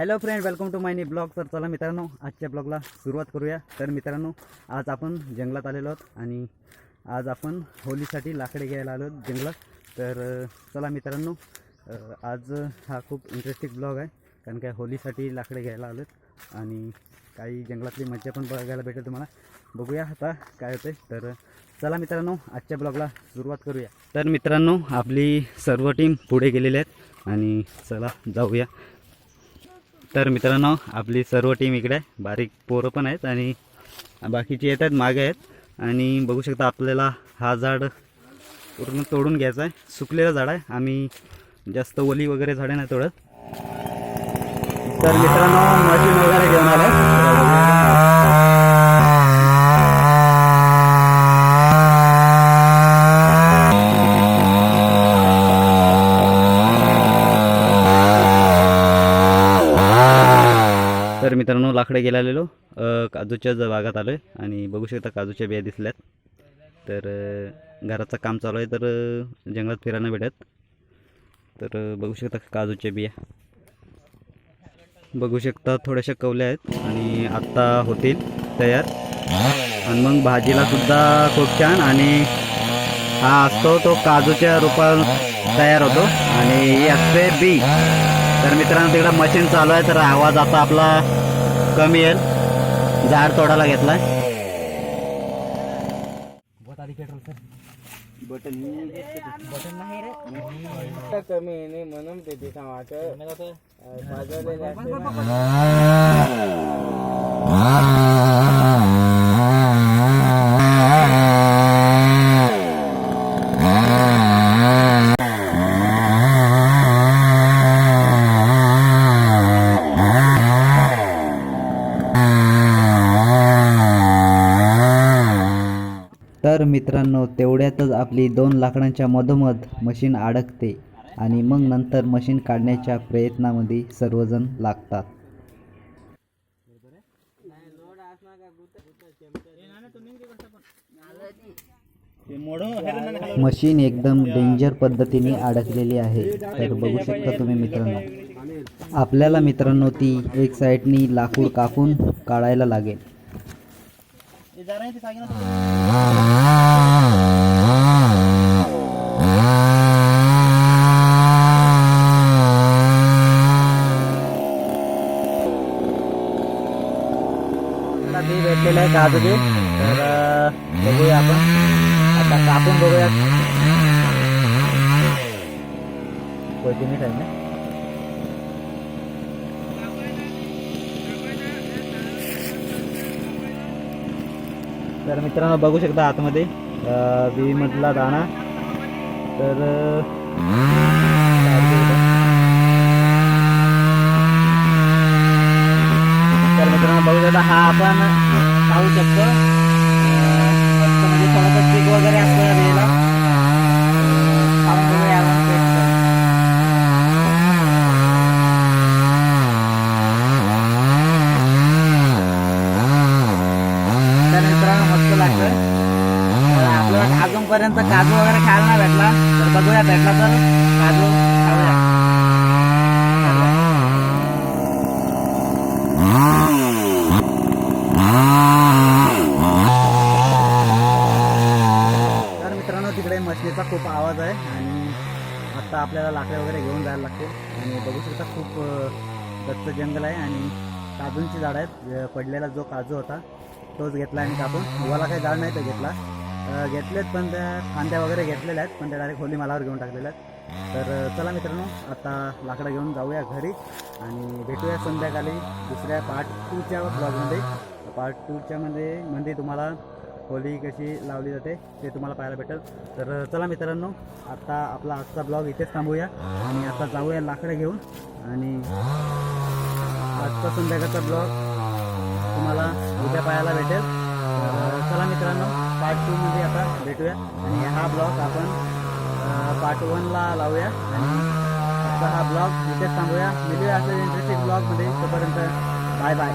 Hello friend welcome to my new blog तर चला मित्रांनो आजच्या ब्लॉगला सुरुवात करूया. तर मित्रांनो आज आपण जंगलात आलेलो आहोत आणि आज आपण होलीसाठी लाकडे घ्यायला आलो आहोत जंगलात. तर चला मित्रांनो आज हा खूप इंटरेस्टिंग ब्लॉग आहे. कारण काय होलीसाठी लाकडे घ्यायला आलो आणि काही जंगलातली मज्जा पण बघायला भेटेल तुम्हाला. बघूया आता काय होते तर चला मित्रांनो आजच्या ब्लॉगला सुरुवात करूया. तर मित्रांनो आपली सर्व टीम पुढे गेलेली आहेत. आणि चला जाऊया. तर मित्रांनो आपली सर्व टीम इकडे आहे बारीक पोरं पण आहेत आणि बाकीचे येत आहेत मागे आहेत. आणि बघू शकता आपल्याला हा झाड पूर्ण तोडून घ्यायचा आहे. सुकलेलं झाड आहे. आम्ही जास्त ओली वगैरे झाडे नाही तोडत. तर मित्रांनो मशीन वगैरे घेऊन आहे मित्रांनो लाकडे गेला आलेलो काजूच्या ज- बागात आलो आहे आणि बघू शकता काजूच्या बिया दिसल्यात. तर घराचं काम चालू आहे तर जंगलात फिरायला भेटत तर बघू शकता काजूच्या बिया. बघू शकता थोड्याशा कवल्या आहेत आणि आत्ता होतील तयार. आणि मग भाजीला सुद्धा खूप छान आणि हा असतो तो काजूच्या रूपात तयार होतो. आणि ही असते बी. तर मित्रांनो तिकडं मशीन चालू आहे तर आवाज आता आपला कमी येईल. झाड तोडायला घेतलाय. बटन बटन नाही रे. कमी येणे म्हणून ते तिथं वाटत तर मित्रांनो तेवढ्यातच आपली दोन लाकडांच्या मधोमध मशीन अडकते आणि मग नंतर मशीन काढण्याच्या प्रयत्नामध्ये सर्वजण लागतात. मशीन एकदम डेंजर पद्धतीने अडकलेली आहे. तर बघू शकता तुम्ही मित्रांनो. आपल्याला मित्रांनो ती एक साईडनी लाकूड कापून काढायला लागेल. आता बी भेटलेलं आहे काजू बी तर अं, बघूया आपण आता कापून बघूया कोणती मीठ आहे ना तर मित्रांनो बघू शकता आतमध्ये अं, बी मधला दाणा तर तर मित्रांनो बघू शकता हा आपण पाहू शकतो. म्हणजे थोडंसं चिक वगैरे असतं या बियाला. अं, खाऊन बघूया आपण taste करून. तर मित्रांनो मस्त लागतं अजूनपर्यंत काजू वगैरे खायला नाही भेटला. तर बघूया भेटला तर काजू खाऊया. तर मित्रांनो तिकडे मशनीचा खूप आवाज आहे आणि आता आपल्याला लाकडे वगैरे घेऊन जायला लागते आणि बघू शकता खूप अं, गच्च जंगल आहे आणि काजूंची झाडं आहेत. पडलेला जो काजू होता तोच घेतला आणि कापून. मला काही झाड नाही तो घेतला. घेतलेत पण त्या फांद्या वगैरे घेतलेल्या आहेत पण त्या डायरेक्ट होली मालावर घेऊन टाकलेल्या आहेत. तर चला मित्रांनो आता लाकडं घेऊन जाऊया घरी आणि भेटूया संध्याकाळी दुसऱ्या पार्ट टूच्या ब्लॉगमध्ये पार्ट टूच्या मध्ये तुम्हाला होली कशी लावली जाते ते तुम्हाला पाहायला भेटेल. तर चला मित्रांनो आता आपला आजचा ब्लॉग इथेच थांबूया आणि आता जाऊया लाकडं घेऊन आणि आजचा संध्याकाळचा ब्लॉग तुम्हाला उद्या पाहायला भेटेल. तर चला मित्रांनो पार्ट टूमध्ये आता भेटूया. आणि हा ब्लॉग आपण पार्ट वनला लावूया. आणि आता हा ब्लॉग इथेच थांबूया. मिळूया असं इंटरेस्टिंग ब्लॉगमध्ये तोपर्यंत बाय बाय